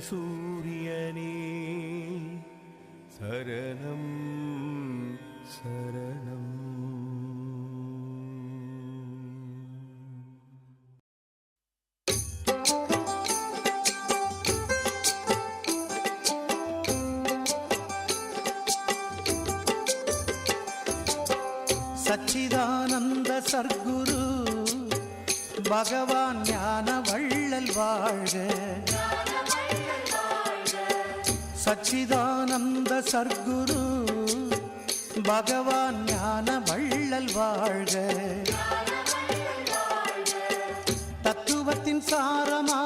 சூரியனே. சரணம் சரணம். சச்சிதானந்த சர்க்குரு பகவான் ஞான வள்ளல் வாழ்க. சச்சிதானந்த சர்க்குரு. பகவான் ஞான வள்ளல் வாழ்க. தத்துவத்தின் சாரமா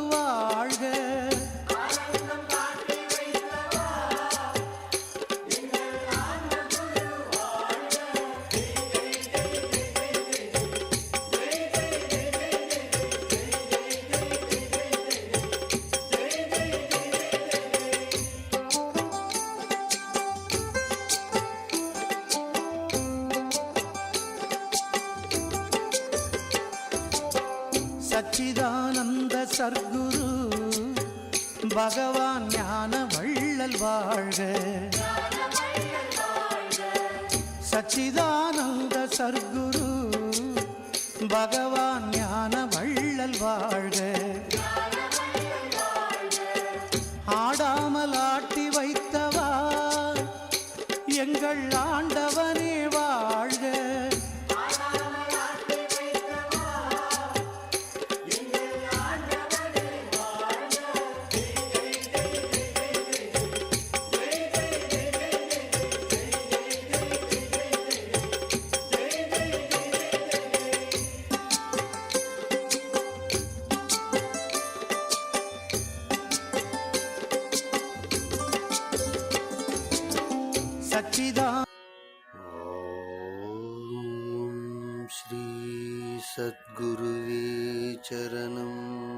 சச்சிதானந்த சர்க்குரு. பகவான் ஞான வள்ளல் வாழ்க. சச்சிதானந்த சர்க்குரு. பகவான் ஞான வள்ளல் வாழ்க. ஆடாமல் ஆட்டி வைத்தவா. எங்கள் ஆண்டவன் சச்சிதா ஸ்ரீ சத்குருவே சரணம்.